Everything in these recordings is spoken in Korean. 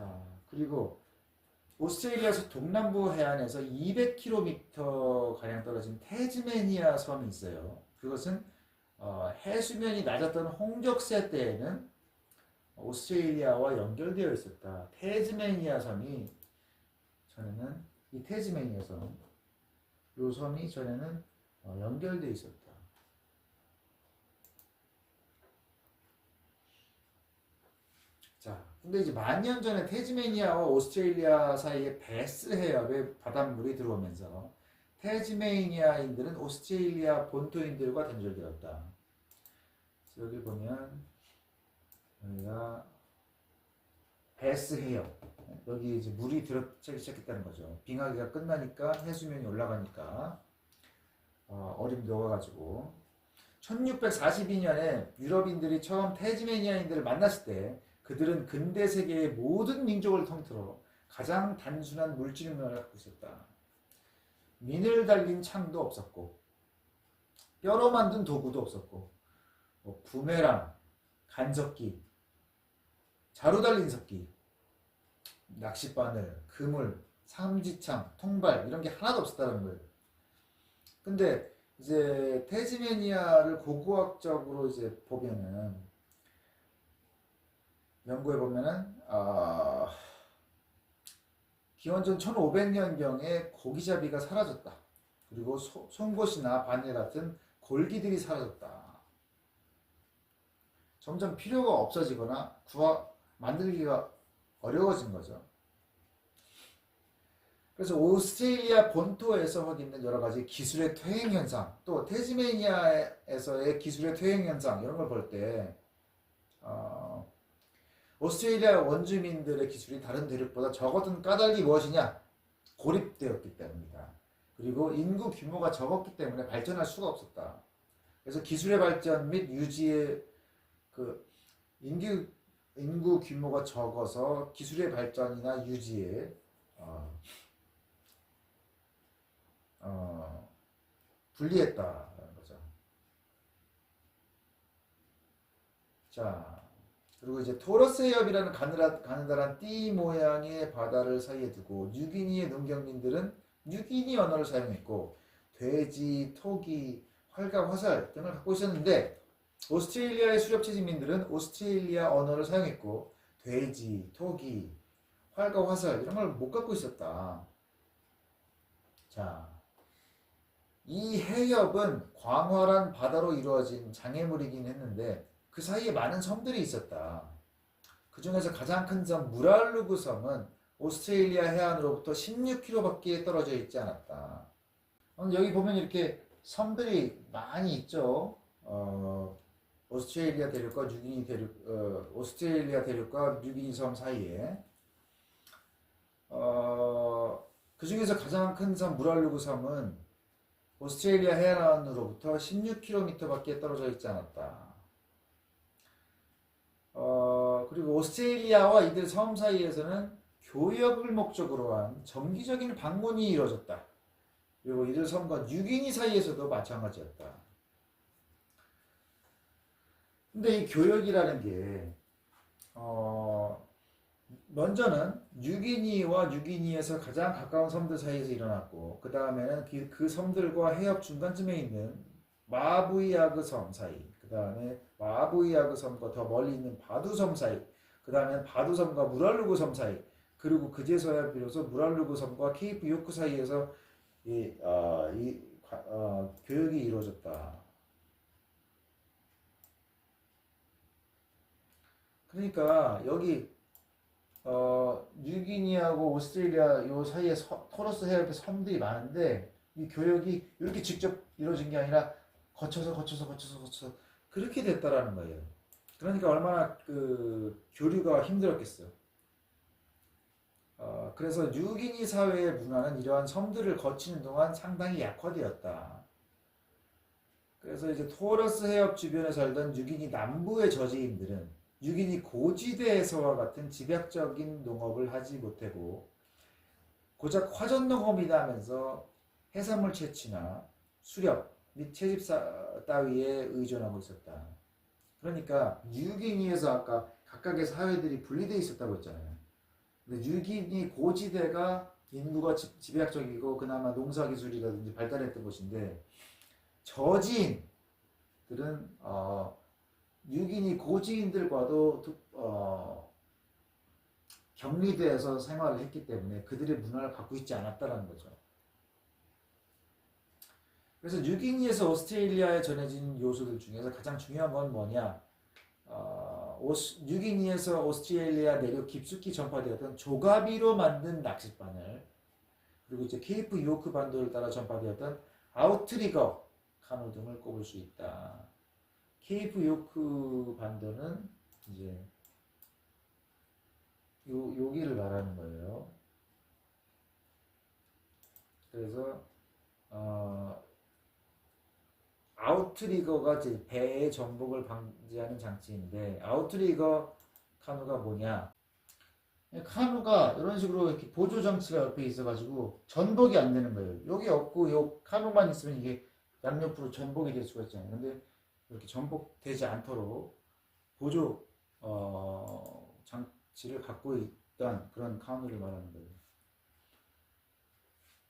자, 그리고 오스트레일리아에서 동남부 해안에서 200km 가량 떨어진 테즈메니아 섬이 있어요. 그것은 어, 해수면이 낮았던 홍적세 때에는 오스트레일리아와 연결되어 있었다. 테즈메니아 섬이 전에는 이 테즈메니아 섬, 요 섬이 전에는 어, 연결되어 있었다. 자, 근데 이제 만 년 전에 테즈메니아와 오스트레일리아 사이에 베스 해협에 바닷물이 들어오면서 테즈메니아인들은 오스트레일리아 본토인들과 단절되었다. 여기 보면 여기가 베스 해협 여기 이제 물이 들어차기 시작했다는 거죠. 빙하기가 끝나니까 해수면이 올라가니까 어, 얼음이 녹아가지고 1642년에 유럽인들이 처음 테즈메니아인들을 만났을 때 그들은 근대 세계의 모든 민족을 통틀어 가장 단순한 물질 문화를 갖고 있었다. 민을 달린 창도 없었고 뼈로 만든 도구도 없었고 뭐 부메랑, 간석기, 자루 달린 석기, 낚싯바늘, 그물, 삼지창, 통발 이런 게 하나도 없었다는 거예요. 근데 이제 테즈메니아를 고고학적으로 이제 보면은 연구해 보면은 아, 기원전 1500년경에 고기잡이가 사라졌다. 그리고 소- 송곳이나 바늘 같은 골기들이 사라졌다. 점점 필요가 없어지거나 구하 만들기가 어려워진 거죠. 그래서 오스트레일리아 본토에서 확인된 여러 가지 기술의 퇴행 현상, 또 테즈메니아에서의 기술의 퇴행 현상 이런 걸 볼 때, 어, 오스트레일리아 원주민들의 기술이 다른 대륙보다 적었던 까닭이 무엇이냐? 고립되었기 때문이다. 그리고 인구 규모가 적었기 때문에 발전할 수가 없었다. 그래서 기술의 발전 및 유지의 그 인구 인구 규모가 적어서 기술의 발전이나 유지에 어, 어, 불리했다라는 거죠. 자, 그리고 이제 토러스 해협이라는 가느라, 가느다란 띠 모양의 바다를 사이에 두고 뉴기니의 농경민들은 뉴기니 언어를 사용했고 돼지, 토기, 활과 화살 등을 갖고 있었는데 오스트레일리아의 수렵지 민들은 오스트레일리아 언어를 사용했고 돼지, 토기, 활과 화살 이런 걸 못 갖고 있었다. 자, 이 해협은 광활한 바다로 이루어진 장애물이긴 했는데 그 사이에 많은 섬들이 있었다. 그 중에서 가장 큰 섬 무랄루그 섬은 오스트레일리아 해안으로부터 16km밖에 떨어져 있지 않았다. 어, 여기 보면 이렇게 섬들이 많이 있죠. 어, 오스트레일리아 대륙과 뉴기니 대륙, 어, 오스트레일리아 대륙과 뉴기니 섬 사이에 어, 그 중에서 가장 큰 섬 무랄루그 섬은 오스트레일리아 해안으로부터 16km밖에 떨어져 있지 않았다. 어, 그리고 오스트레일리아와 이들 섬 사이에서는 교역을 목적으로 한 정기적인 방문이 이루어졌다. 그리고 이들 섬과 뉴기니 사이에서도 마찬가지였다. 근데 이 교역이라는 게, 어, 먼저는 뉴기니와 뉴기니에서 가장 가까운 섬들 사이에서 일어났고, 그 다음에는 그, 그 섬들과 해협 중간쯤에 있는 마부이아그 섬 사이, 그 다음에 마부이아그 섬과 더 멀리 있는 바두섬 사이, 그 다음에 바두섬과 무랄루그 섬 사이, 그리고 그제서야 비로소 무랄루그 섬과 케이프 요크 사이에서 이, 어, 이 과- 어, 교역이 이루어졌다. 그러니까 여기 어, 뉴기니하고 오스트레일리아 요 사이에 서- 토러스 해협에 섬들이 많은데 이 교역이 이렇게 직접 이루어진 게 아니라 거쳐서 거쳐서 거쳐서 거쳐서 그렇게 됐다라는 거예요. 그러니까 얼마나 그 교류가 힘들었겠어요. 어, 그래서 뉴기니 사회의 문화는 이러한 섬들을 거치는 동안 상당히 약화되었다. 그래서 이제 토러스 해협 주변에 살던 뉴기니 남부의 저지인들은 뉴기니 고지대에서와 같은 집약적인 농업을 하지 못하고 고작 화전 농업이다 하면서 해산물 채취나 수렵 및 채집사 따위에 의존하고 있었다. 그러니까 뉴기니에서 아까 각각의 사회들이 분리되어 있었다고 했잖아요. 근데 뉴기니 고지대가 인구가 집, 집약적이고 그나마 농사 기술이라든지 발달했던 곳인데 저지인들은 어, 뉴기니 고지인들과도 두- 어, 격리돼서 생활을 했기 때문에 그들의 문화를 갖고 있지 않았다라는 거죠. 그래서 뉴기니에서 오스트레일리아에 전해진 요소들 중에서 가장 중요한 건 뭐냐? 어, 오스- 뉴기니에서 오스트레일리아 내륙 깊숙이 전파되었던 조가비로 만든 낚싯바늘 그리고 이제 케이프 요크 반도를 따라 전파되었던 아우트리거 카누 등을 꼽을 수 있다. 케이프 요크 반도는 이제 요 여기를 말하는 거예요. 그래서 어, 아우트리거가 이제 배의 전복을 방지하는 장치인데 아우트리거 카누가 뭐냐? 카누가 이런 식으로 이렇게 보조 장치가 옆에 있어가지고 전복이 안 되는 거예요. 여기 없고 요 카누만 있으면 이게 양옆으로 전복이 될 수가 있잖아요. 근데 이렇게 전복되지 않도록 보조 어, 장치를 갖고 있던 그런 카누를 말하는 거예요.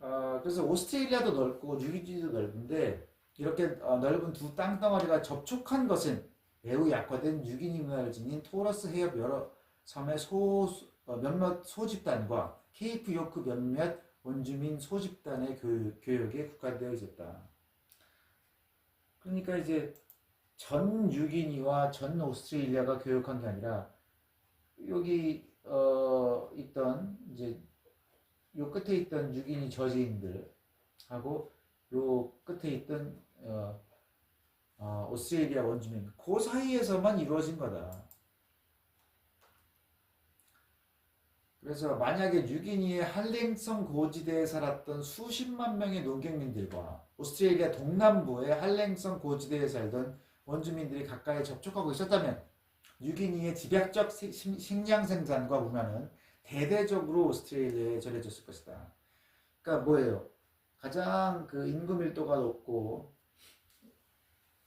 어, 그래서 오스트레일리아도 넓고 뉴기니도 넓은데 이렇게 어, 넓은 두 땅덩어리가 접촉한 것은 매우 약화된 뉴기니 문화를 지닌 토러스 해협 여러 섬의 소, 어, 몇몇 소집단과 케이프 요크 몇몇 원주민 소집단의 교육, 교육에 국한되어 있었다. 그러니까 이제 전 뉴기니와 전 오스트레일리아가 교육한 게 아니라 여기 어, 있던 이제 요 끝에 있던 뉴기니 저지인들하고 요 끝에 있던 어, 어, 오스트레일리아 원주민 그 사이에서만 이루어진 거다. 그래서 만약에 뉴기니의 한랭성 고지대에 살았던 수십만 명의 농경민들과 오스트레일리아 동남부의 한랭성 고지대에 살던 원주민들이 가까이 접촉하고 있었다면 뉴기니의 집약적 식량 생산과 문화는 대대적으로 오스트레일리아에 전해졌을 것이다. 그러니까 뭐예요? 가장 그 인구 밀도가 높고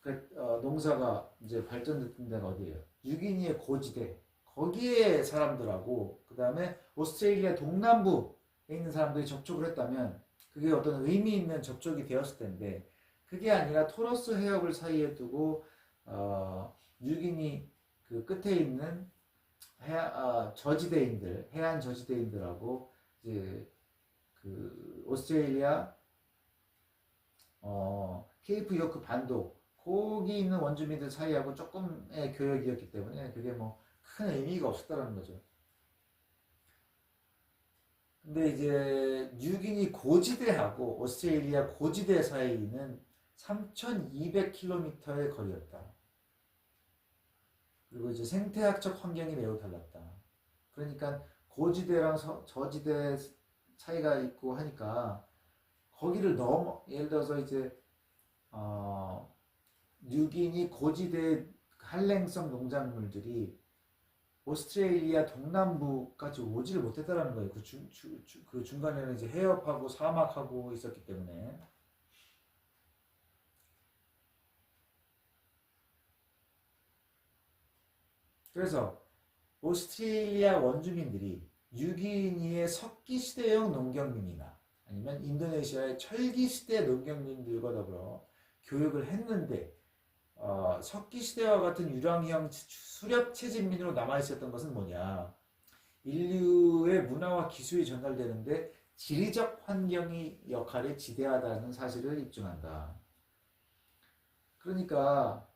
그 어, 농사가 이제 발전됐던 데가 어디예요? 뉴기니의 고지대 거기에 사람들하고 그 다음에 오스트레일리아 동남부에 있는 사람들이 접촉을 했다면 그게 어떤 의미 있는 접촉이 되었을 텐데 그게 아니라 토러스 해협을 사이에 두고 어, 뉴기니 그 끝에 있는 해안, 아, 저지대인들 해안 저지대인들하고 이제 그 오스트레일리아 어, 케이프 요크 반도 거기 있는 원주민들 사이하고 조금의 교역이었기 때문에 그게 뭐 큰 의미가 없었다는 거죠. 근데 이제 뉴기니 고지대하고 오스트레일리아 고지대 사이는 3,200km의 거리였다. 그리고 이제 생태학적 환경이 매우 달랐다. 그러니까 고지대랑 서- 저지대 차이가 있고 하니까 거기를 넘어 예를 들어서 이제 어, 뉴기니 고지대 한랭성 농작물들이 오스트레일리아 동남부까지 오지를 못했다라는 거예요. 그, 중, 주- 주- 그 중간에는 이제 해협하고 사막하고 있었기 때문에. 그래서 오스트레일리아 원주민들이 뉴기니의 석기 시대형 농경민이나 아니면 인도네시아의 철기 시대 농경민들과 더불어 교육을 했는데 어, 석기 시대와 같은 유랑형 수렵 체질민으로 남아 있었던 것은 뭐냐? 인류의 문화와 기술이 전달되는데 지리적 환경이 역할이 지대하다는 사실을 입증한다. 그러니까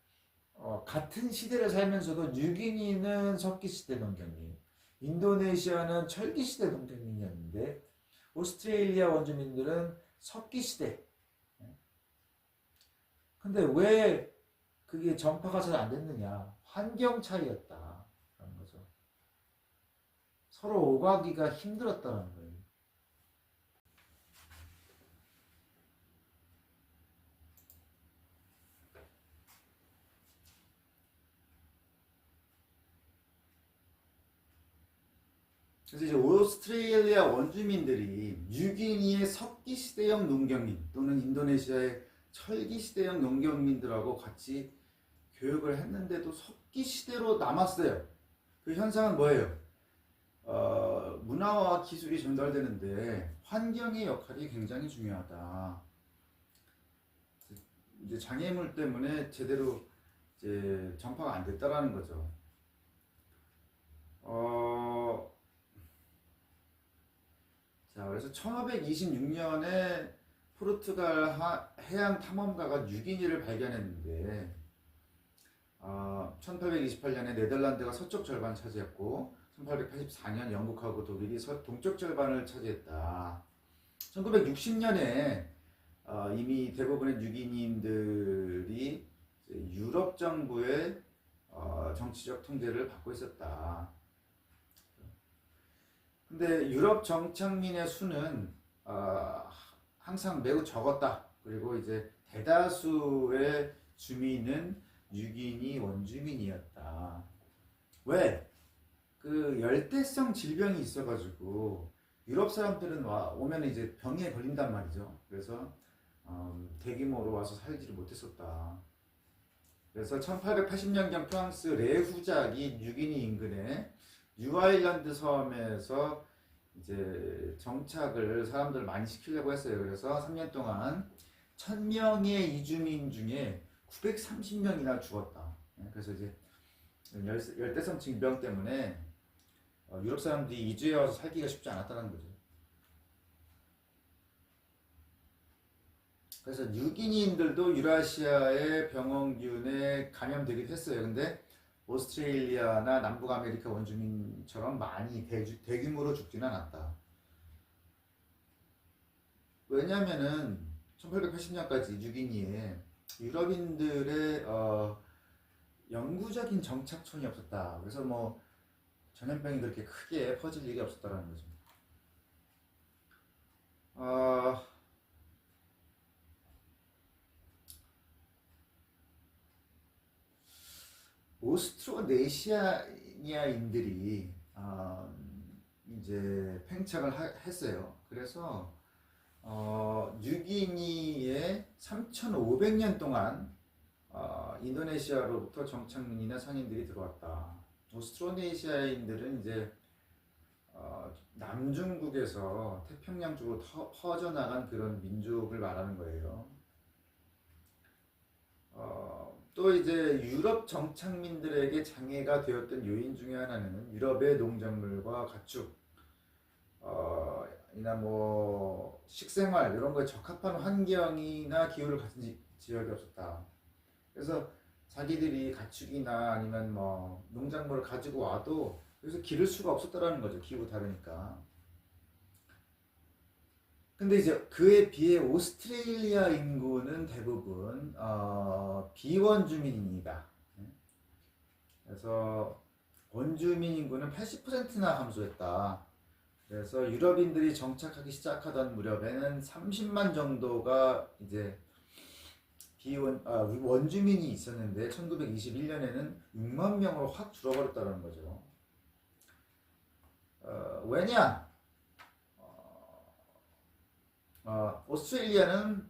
어, 같은 시대를 살면서도 뉴기니는 석기 시대 농경민, 인도네시아는 철기 시대 농경민이었는데 오스트레일리아 원주민들은 석기 시대. 근데 왜 그게 전파가 잘 안 됐느냐? 환경 차이였다. 라는 거죠. 서로 오가기가 힘들었다는 거예요. 그래서 이제 오스트레일리아 원주민들이 뉴기니의 석기 시대형 농경민 또는 인도네시아의 철기 시대형 농경민들하고 같이 교육을 했는데도 석기 시대로 남았어요. 그 현상은 뭐예요? 어, 문화와 기술이 전달되는데 환경의 역할이 굉장히 중요하다. 이제 장애물 때문에 제대로 이제 전파가 안 됐다라는 거죠. 어, 자, 그래서 1526년에 포르투갈 하- 해양 탐험가가 6인이를 발견했는데, 어, 1828년에 네덜란드가 서쪽 절반 차지했고, 1884년 영국하고 독일이 서, 동쪽 절반을 차지했다. 1960년에 어, 이미 대부분의 유기인들이 유럽 정부의 어, 정치적 통제를 받고 있었다. 근데 유럽 정착민의 수는 어, 항상 매우 적었다. 그리고 이제 대다수의 주민은 유기인이 원주민이었다. 왜? 그 열대성 질병이 있어가지고 유럽 사람들은 와 오면 이제 병에 걸린단 말이죠. 그래서 음, 대규모로 와서 살지를 못했었다. 그래서 1880년경 프랑스 레후작이 뉴기니 인근에 뉴아일랜드 섬에서 이제 정착을 사람들 많이 시키려고 했어요. 그래서 3년 동안 1000명의 이주민 중에 930명이나 죽었다. 예, 그래서 이제 열- 열대성 질병 때문에 어, 유럽 사람들이 이주해 와서 살기가 쉽지 않았다는 거죠. 그래서 유기니인들도 유라시아의 병원균에 감염되기도 했어요. 근데 오스트레일리아나 남북 아메리카 원주민처럼 많이 대주, 대규모로 죽지는 않았다. 왜냐면은 1880년까지 유기니에 유럽인들의 어, 영구적인 정착촌이 없었다. 그래서 뭐 전염병이 그렇게 크게 퍼질 일이 없었다라는 거죠. 어, 오스트로네시아니아인들이 어, 이제 팽창을 하- 했어요. 그래서 어, 뉴기니에 3,500년 동안 어, 인도네시아로부터 정착민이나 상인들이 들어왔다. 오스트로네시아인들은 이제 어, 남중국에서 태평양 쪽으로 터- 퍼져나간 그런 민족을 말하는 거예요. 어, 또 이제 유럽 정착민들에게 장애가 되었던 요인 중에 하나는 유럽의 농작물과 가축, 어, 이나 뭐 식생활 이런 거에 적합한 환경이나 기후를 가진 지, 지역이 없었다. 그래서 자기들이 가축이나 아니면 뭐 농작물을 가지고 와도 여기서 기를 수가 없었다라는 거죠. 기후 다르니까. 근데 이제 그에 비해 오스트레일리아 인구는 대부분 어, 비원 주민입니다. 그래서 원주민 인구는 80%나 감소했다. 그래서 유럽인들이 정착하기 시작하던 무렵에는 30만 정도가 이제 비원 아, 원주민이 있었는데 1921년에는 6만 명으로 확 줄어버렸다는 거죠. 어, 왜냐? 어, 어, 오스트레일리아는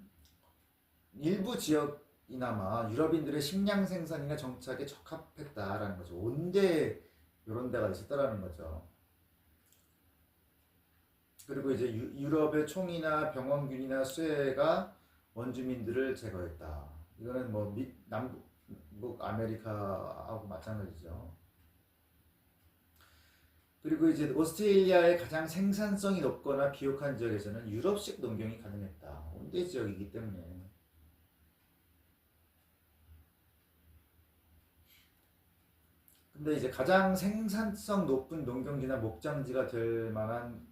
일부 지역이나마 유럽인들의 식량 생산이나 정착에 적합했다라는 거죠. 온대 이런 데가 있었다라는 거죠. 그리고 이제 유, 유럽의 총이나 병원균이나 쇠가 원주민들을 제거했다. 이거는 뭐 미, 남북 아메리카하고 마찬가지죠. 그리고 이제 오스트레일리아의 가장 생산성이 높거나 비옥한 지역에서는 유럽식 농경이 가능했다. 온대 지역이기 때문에. 근데 이제 가장 생산성 높은 농경지나 목장지가 될 만한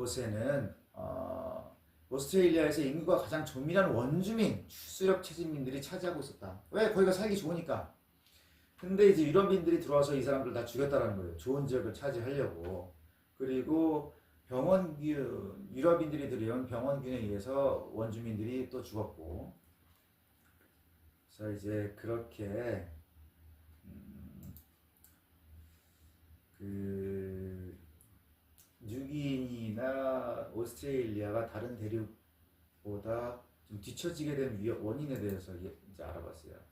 곳에는 어, 오스트레일리아에서 인구가 가장 조밀한 원주민, 추수력 채집민들이 차지하고 있었다. 왜? 거기가 살기 좋으니까. 근데 이제 유럽인들이 들어와서 이 사람들 다 죽였다라는 거예요. 좋은 지역을 차지하려고. 그리고 병원균, 유럽인들이 들여온 병원균에 의해서 원주민들이 또 죽었고. 그래서 이제 그렇게, 음, 그, 뉴기니나 오스트레일리아가 다른 대륙보다 좀 뒤처지게 된 위- 원인에 대해서 이제 알아봤어요.